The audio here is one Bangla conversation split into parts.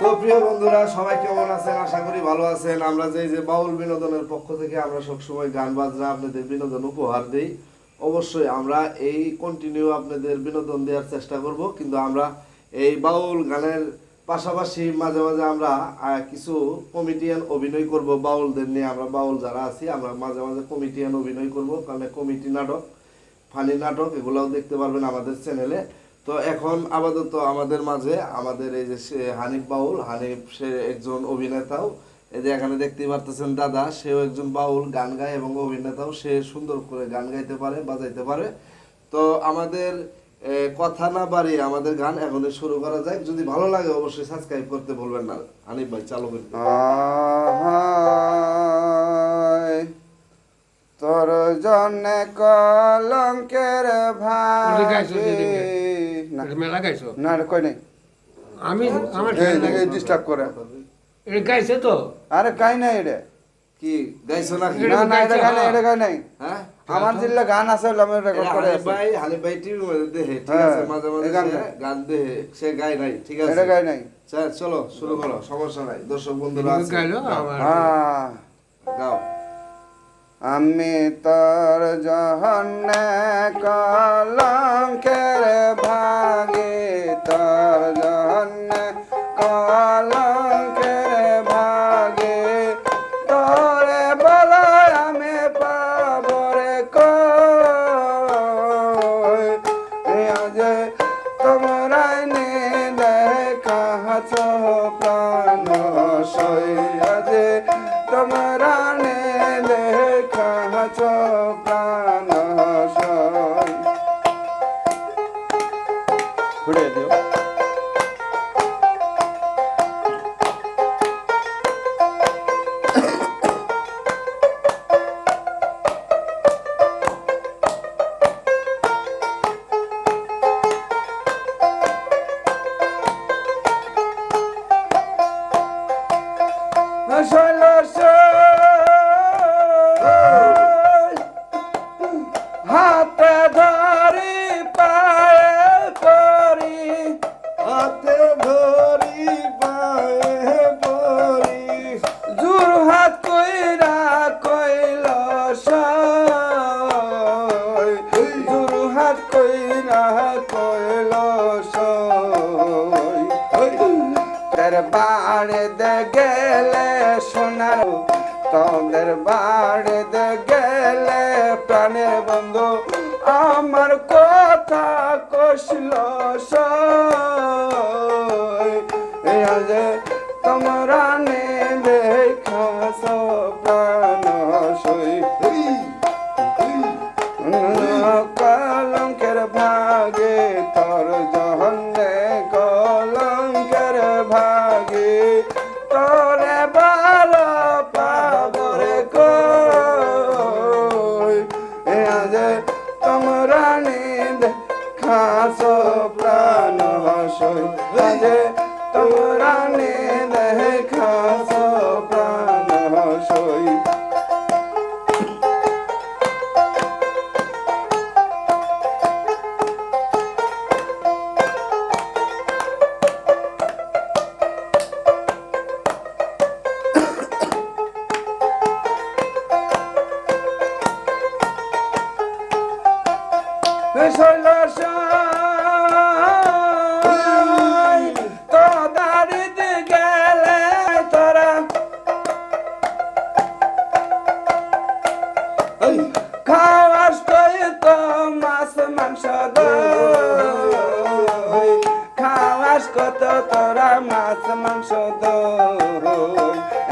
তো প্রিয় বন্ধুরা, সবাই কেমন আছেন? আশা করি ভালো আছেন। আমরা যে যে বাউল বিনোদনের পক্ষ থেকে আমরা সবসময় গান বাজনা আপনাদের বিনোদন উপহার দেই, অবশ্যই আমরা এই কন্টিনিউ আপনাদের বিনোদন দেওয়ার চেষ্টা করব। কিন্তু আমরা এই বাউল গানের পাশাপাশি মাঝে মাঝে আমরা কিছু কমেডিয়ান অভিনয় করব। বাউলদের নিয়ে আমরা বাউল যারা আছি, আমরা মাঝে মাঝে কমেডিয়ান অভিনয় করব। কারণ কমিটি নাটক ফানি নাটক, এগুলোও দেখতে পারবেন আমাদের চ্যানেলে তো এখন আপাতত আমাদের মাঝে আমাদের এই যে সে হানিফ বাউল হানিফ সে একজন অভিনেতাও। এই যে এখানে দেখতেই পারতেছেন দাদা সেও একজন বাউল গান গায় এবং অভিনেতাও। সে সুন্দর করে গান গাইতে পারে বাজাইতে পারে। তো আমাদের কথা না বাড়িয়ে আমাদের গান এখনই শুরু করা যায় যদি ভালো লাগে অবশ্যই সাবস্ক্রাইব করতে ভুলবেন না। হানিফ ভাই চালু করতে তোর জন্যে কলঙ্কের ভাই? না। না কই নাই। আমি আমার এই ডিস্টার্ব করে। এটা গাইছে তো? আরে কাই নাই এটা কি গাইছো এটা না না এটা গাই নাই। এটা গাই নাই। হ্যাঁ? আমার জিল্লা গান আছে আমি রেকর্ড করে আছে। ভাই ভাই টিভির মধ্যে দেহে ঠিক হ্যাঁ, আছে? মাঝে মাঝে গান সে গান দেহে সে গায় নাই ঠিক আছে? এটা গাই নাই। স্যার চলো শুরু করো সমস্যা নাই। দর্শক বন্ধুরা আছে। গাইলো? আমার হ্যাঁ। গাও। আমি তোর জহন্নে কলঙ্কের সই জুর হাত কইরা কইল সই তোর বাড়ে দে গেলে সোনার তোদের বাড়ে দে গেলে প্রাণের বন্ধু। আমার কথা কষল সই এই যে তোমরা নে দেখা প্রাণ।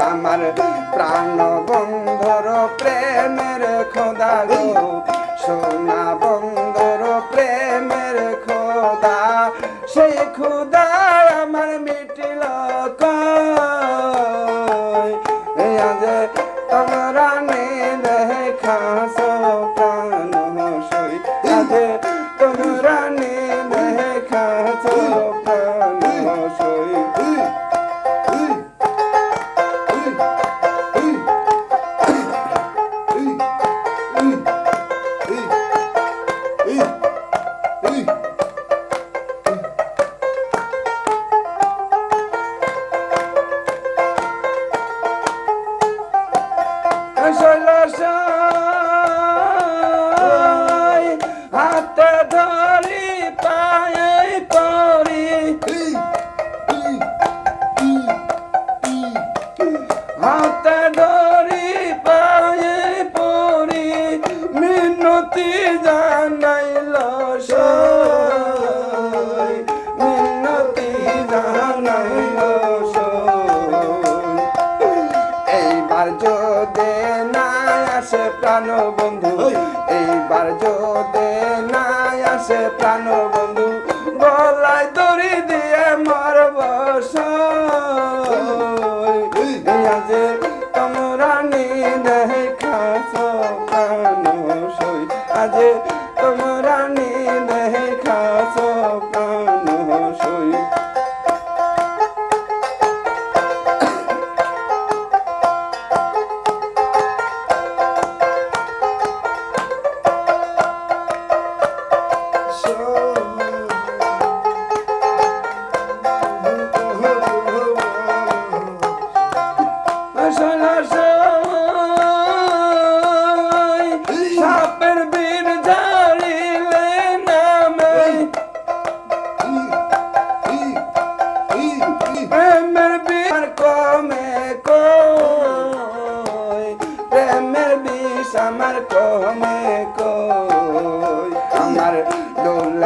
আমার প্রাণ বন্ধর প্রেমের খোদা গো। সোনা বন্ধর প্রেমের খোদা। সেই খোদা আমার মিটিল কই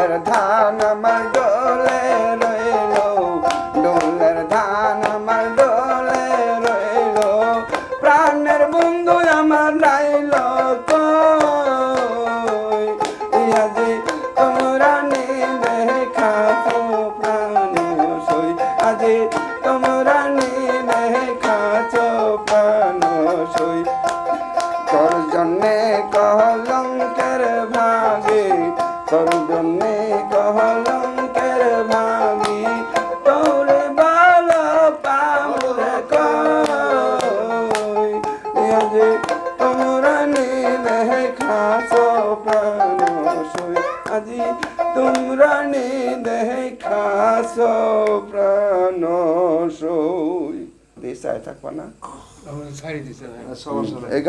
ডোলের ধান আমার ডোলে রইল, ডোলের ধান আমার ডোলে রইল। প্রাণের বন্ধু আমার রাইল আজি তোমরা নিলে খাব প্রাণ সই। আজি তোমরা নিলে খাচো প্রাণ সই। তোর জন্যে কলঙ্ক থাকবা না। হ্যাঁ, সমস্যা